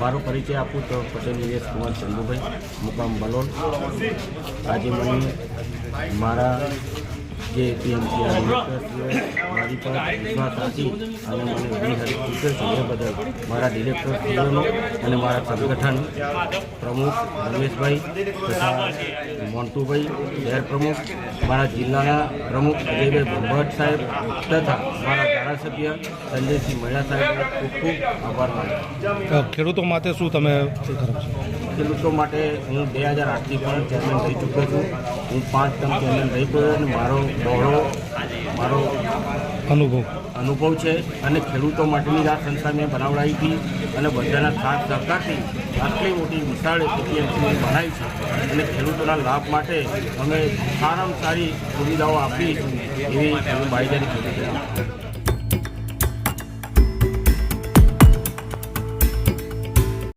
મારો પરિચય આપું તો પટેલ નિલેશ કુમાર ચંદુભાઈ, મુકામ બલોલ. આજે મને મારા જે પીએમસી મારી પર વિશ્વાસ રાખી અને મને બિનહરીફ ટીચર બદલ મારા ડિરેક્ટરશ્રીઓનો અને મારા સંગઠન પ્રમુખ રમેશભાઈ તથા મોન્ટુભાઈ શહેર પ્રમુખ, મારા જિલ્લાના પ્રમુખ અજયભાઈ ભંભટ સાહેબ તથા મારા ધારાસભ્ય સંજયસિંહ મહિલા સાહેબનો ખૂબ ખૂબ આભાર માનું ખેડૂતો માટે શું તમે ખેડૂતો માટે હું બે હજાર આઠથી પણ ચેરમેન રહી ચૂક્યો છું. હું પાંચ ટર્મ ચેરમેન રહી ગયો અને મારો બહોળો મારો અનુભવ. અનુભવ છે અને ખેડૂતો માટેની આ સંસ્થા મેં બનાવડાવી હતી અને બધાના સાથ સહકારથી આટલી મોટી વિશાળ એપીએમસી બનાવી છે અને ખેડૂતોના લાભ માટે અમે સારામાં સારી સુવિધાઓ આપી એવી કરી છે.